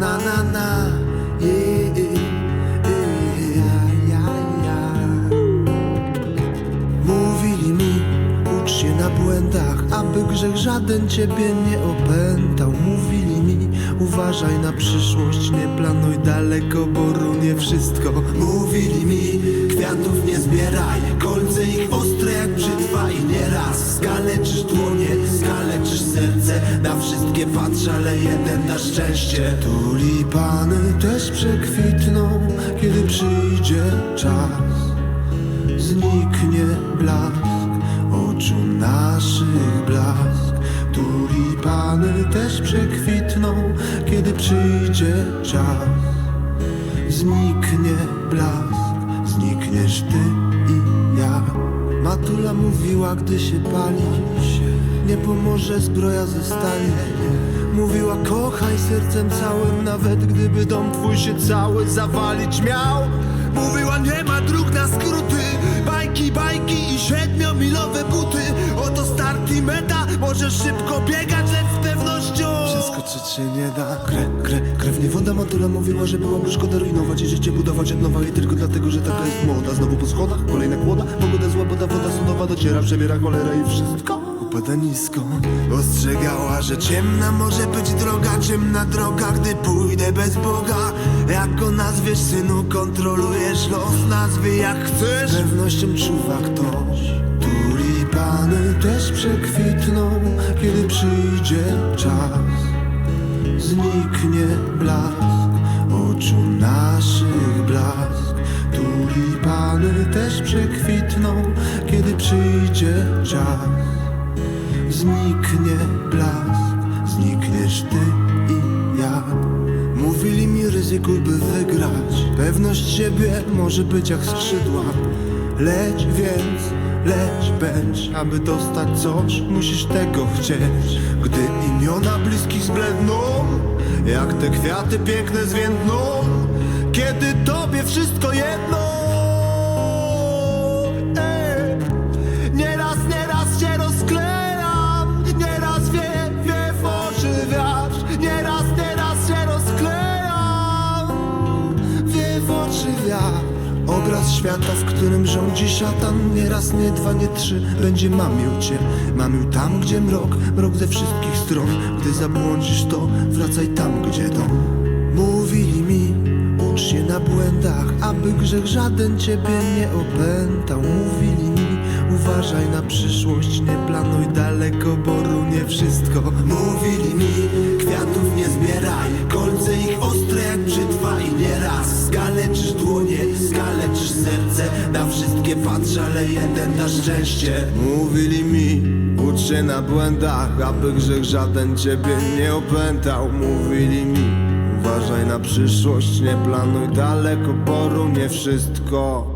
na na na yeah, yeah, yeah, yeah. Mówili mi, ucz się na błędach Aby grzech żaden ciebie nie opętał Mówili mi, uważaj na przyszłość Nie planuj daleko, bo runie wszystko Mówili mi, kwiatów nie zbieraj Kolce ich ostre wszystkie patrz, ale jeden na szczęście Tulipany też przekwitną Kiedy przyjdzie czas zniknie blask oczu naszych blask. Tulipany też przekwitną, kiedy przyjdzie czas. Zniknie blask, znikniesz ty i ja. Matula mówiła, gdy się pali się, nie pomoże zbroja ze stali. Mówiła, kochaj sercem całym, nawet gdyby dom twój się cały zawalić miał. Mówiła, nie ma dróg na skróty, bajki, bajki i siedmiomilowe buty. Oto start i meta, możesz szybko biegać, lecz z pewnością. Przeskoczyć się nie da. Kre, kre, krew nie woda, matula mówiła, że byłoby szkoda rujnować i życie budować od nowa i tylko dlatego, że taka jest moda. Znowu po schodach, kolejna kłoda, pogoda zła, woda, woda sądowa dociera, przebiera cholera i wszystko. Upada nisko Ostrzegała, że ciemna może być droga Ciemna droga, gdy pójdę bez Boga. Jak go nazwiesz, synu, kontrolujesz los Nazwy jak chcesz. Pewnością czuwa ktoś Tulipany też przekwitną Kiedy przyjdzie czas. Zniknie blask Oczu naszych blask. Tulipany też przekwitną Kiedy przyjdzie czas Zniknie blask, znikniesz ty i ja. Mówili mi ryzykuj by wygrać. Pewność siebie może być jak skrzydła. Leć więc, leć bądź Aby dostać coś, musisz tego chcieć. Gdy imiona bliskich zbledną Jak te kwiaty piękne zwiędną Kiedy tobie wszystko jedno Wiatr Obraz świata, w którym rządzi szatan. Nieraz, nie dwa, nie trzy. Będzie mamił cię. Mamił tam, gdzie mrok. Mrok ze wszystkich stron. Gdy zabłądzisz to Wracaj tam, gdzie dom Mówili mi Ucz się na błędach, aby grzech żaden ciebie nie opętał. Mówili mi, uważaj na przyszłość, nie planuj daleko, bo runie wszystko. Mówili dłonie, skaleczysz serce, na wszystkie patrz, ale jeden na szczęście. Mówili mi, ucz się na błędach, aby grzech żaden ciebie nie opętał. Mówili mi, Uważaj na przyszłość, nie planuj daleko, bo runie wszystko